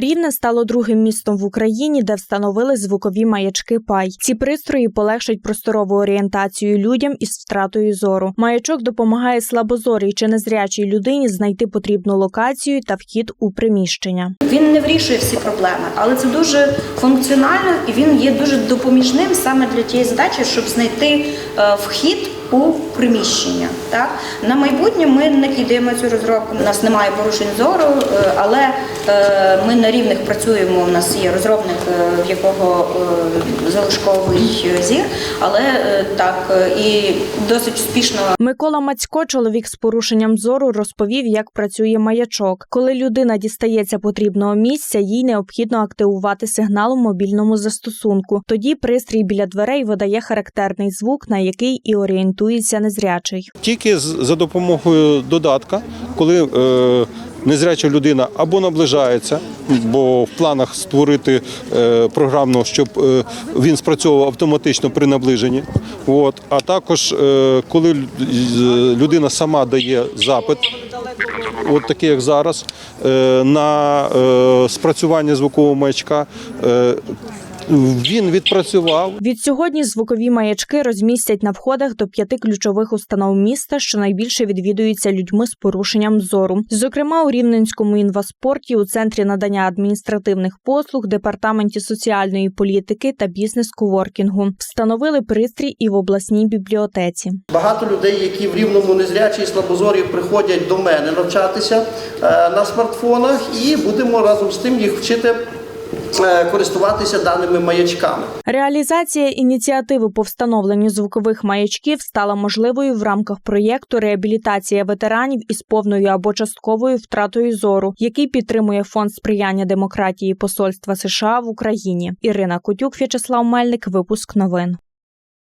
Рівне стало другим містом в Україні, де встановили звукові маячки Пай. Ці пристрої полегшать просторову орієнтацію людям із втратою зору. Маячок допомагає слабозорій чи незрячій людині знайти потрібну локацію та вхід у приміщення. Він не вирішує всі проблеми, але це дуже функціонально і він є дуже допоміжним саме для тієї задачі, щоб знайти е, вхід у приміщення. Так на майбутнє ми не кидаємо цю розробку. У нас немає порушень зору, е, але е, ми на рівних працюємо. У нас є розробник, е, в якого залишковий зір, але так і досить успішно Микола Мацько, чоловік з порушенням зору, розповів, як працює маячок. Коли людина дістається потрібного місця, їй необхідно активувати сигнал у мобільному застосунку. Тоді пристрій біля дверей видає характерний звук, на який і орієнтується незрячий. Тільки за допомогою додатка, коли е, незряча людина або наближається, бо в планах створити е, програмно, щоб е, він спрацьовував автоматично при наближенні. От. А також е, коли людина сама дає запит, от такий як зараз, е, на е, спрацювання звукового маячка. Він відпрацював, Відсьогодні звукові маячки розмістять на входах до п'яти ключових установ міста, що найбільше відвідуються людьми з порушенням зору. Зокрема, у Рівненському інваспорті, у центрі надання адміністративних послуг, департаменті соціальної політики та бізнес-коворкінгу встановили пристрій і в обласній бібліотеці. Багато людей, які в рівному незрячі і слабозорі приходять до мене навчатися е, на смартфонах, і будемо разом з тим їх вчити користуватися даними маячками. Реалізація ініціативи по встановленню звукових маячків стала можливою в рамках проєкту Реабілітація ветеранів із повною або частковою втратою зору, який підтримує фонд сприяння демократії Посольства США в Україні. Ірина Кутюк, В'ячеслав Мельник. Випуск новин.